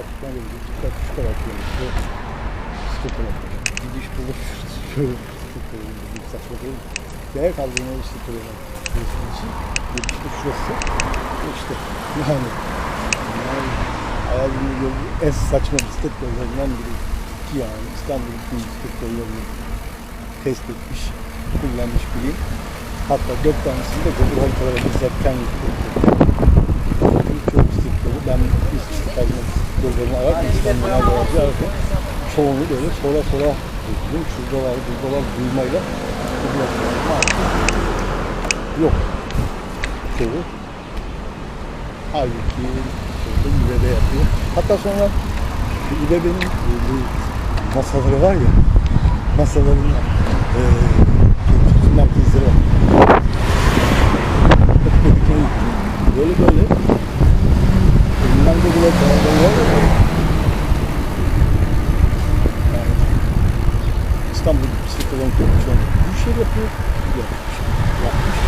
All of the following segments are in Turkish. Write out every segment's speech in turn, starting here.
artık nereye gidiyor? Dikkat şu kadar kilometre. Sıkıntı yok. Gidiş buluş. Şöyle sıkıntı yok. Saçma değil mi? Değer kaldırmaya işte kuruyorlar. Burası için. Gidiş de şurası. İşte yani. yani hayalimin yolu en saçma bisiklet yollarından biri. Ki yani İstanbul'un bütün bisiklet yollarını test etmiş, kullanmış biriyim. Hatta dört tanesini de Google Haritalara bizzat kendim kullanıyorum. Ararken İstanbul'un arazi ararken çoğunu böyle sola sola buldum. Şuradalar, buradalar duymayla kullanıyorum. Yok. Çoğu. Halbuki şurada İBB yapıyor. Hatta sonra İBB'nin bu, masaları var ya, masaların kültür merkezleri var. böyle böyle elinden de bile bağlı var ya. Yani İstanbul bisiklet olan çok bu şey yapıyor. Yapmış. Yapmış.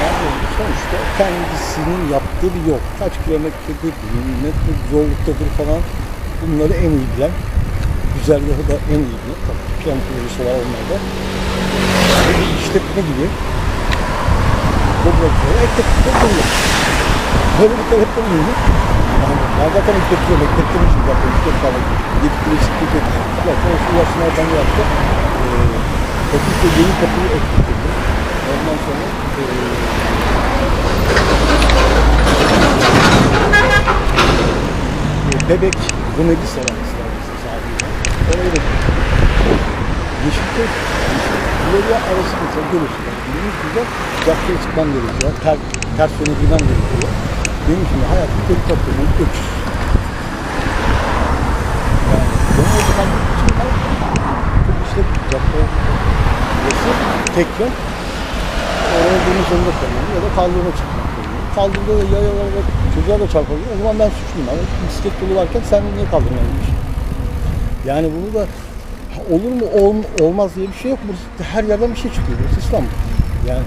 Yani sonuçta kendisinin yaptığı bir yol. Kaç kilometredir, ne zorluktadır falan bunları en iyi bilen. Güzergahı da en iyi bilen. Tabii plan projesi var onlarda. Bir işletme gibi. Bırakıyor. Ekmek tutulmuyor. Böyle bir talep olmuyor. Yani ben zaten bekliyorum, beklettirmişim zaten. Gidip bir eşitlik bekliyorum. Zaten o ulaşmalardan yaptı. Ee, Fakülte yeni kapıyı ekletildi. Ondan sonra ee, bebek Rumeli Seramisi var mesela sahibi. Oraya da Yeşilköy, Florya arası mesela görürsün. Benim burada caddeye çıkmam gerekiyor. Ter, ters yöne girmem gerekiyor. Benim şimdi hayatım tek toplumun öküz. Yani ben o zaman için ben çok işte cadde burası tek yön. Oraya dönüş zorunda kalıyorum ya da kaldırıma çıkmak zorundayım. Kaldırımda da yayalar ve çocuğa da çarpabiliyor. O zaman ben suçluyum. Ama bisiklet yolu varken sen niye kaldırmaya gidiyorsun? Yani bunu da olur mu ol- olmaz diye bir şey yok. Burası her yerden bir şey çıkıyor. Burası İstanbul. Yani